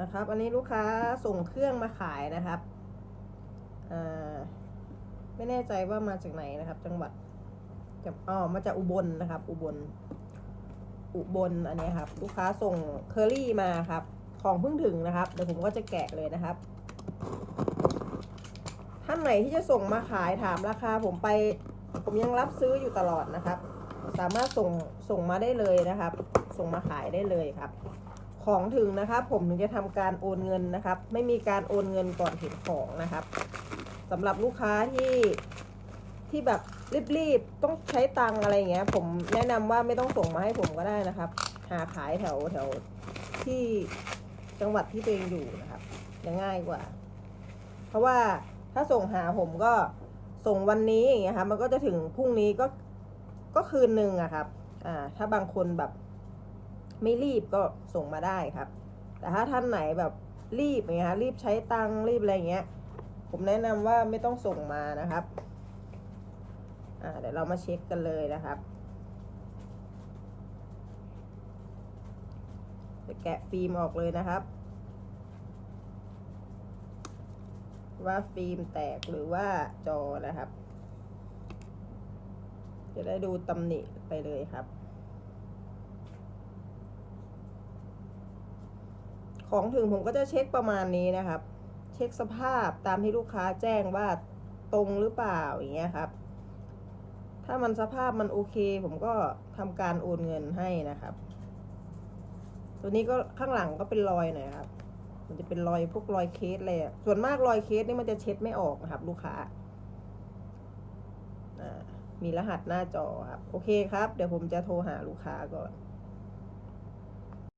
นะครับ อันนี้ลูกค้าส่งเครื่องมาขายนะครับไม่แน่ใจว่ามาจากไหนนะครับ จังหวัดจะอ๋อมาจากอุบลนะครับ อุบล อุบลอันนี้ครับ ลูกค้าส่งเคอรี่มาครับ ของเพิ่งถึงนะครับ เดี๋ยวผมก็จะแกะเลยนะครับ ท่านไหนที่จะส่งมาขายถามราคา ผมไป ผมยังรับซื้ออยู่ตลอดนะครับ สามารถส่งส่งมาได้เลยนะครับ ส่งมาขายได้เลยครับ ของถึงนะครับ ผมถึงจะทำการโอนเงินนะครับ ไม่มีการโอนเงินก่อนถึงของนะครับสำหรับลูกค้าที่ที่แบบรีบๆต้องใช้ตังอะไรเงี้ย ผมแนะนำว่าไม่ต้องส่งมาให้ผมก็ได้นะครับ หาขายแถวแถวที่จังหวัดที่ตัวเองอยู่นะครับจะง่ายกว่า เพราะว่าถ้าส่งหาผมก็ส่งวันนี้อย่างเงี้ยครับมันก็จะถึงพรุ่งนี้ก็ก็คืนหนึ่งอะครับ อ่า ถ้าบางคนแบบ ไม่รีบก็ส่งมาได้ครับ แต่ถ้าท่านไหนแบบรีบอย่างเงี้ยฮะรีบใช้ตังรีบอะไรเงี้ย ผมแนะนำว่าไม่ต้องส่งมานะครับอ่าเดี๋ยวเรามาเช็คกันเลยนะครับจะแกะฟิล์มออกเลยนะครับ ว่าฟิล์มแตกหรือว่าจอนะครับ จะได้ดูตำหนิไปเลยครับ ของถึงผมก็จะเช็คประมาณนี้นะครับ เช็คสภาพตามที่ลูกค้าแจ้งว่าตรงหรือเปล่าอย่างเงี้ยครับ ถ้ามันสภาพมันโอเค ผมก็ทำการโอนเงินให้นะครับ ตัวนี้ก็ข้างหลังก็เป็นรอยหน่อยครับ มันจะเป็นรอยพวกรอยเคสเลยส่วนมากรอยเคสนี่มันจะเช็ดไม่ออกนะครับ ลูกค้ามีรหัสหน้าจอครับ โอเคครับ เดี๋ยวผมจะโทรหาลูกค้าก่อน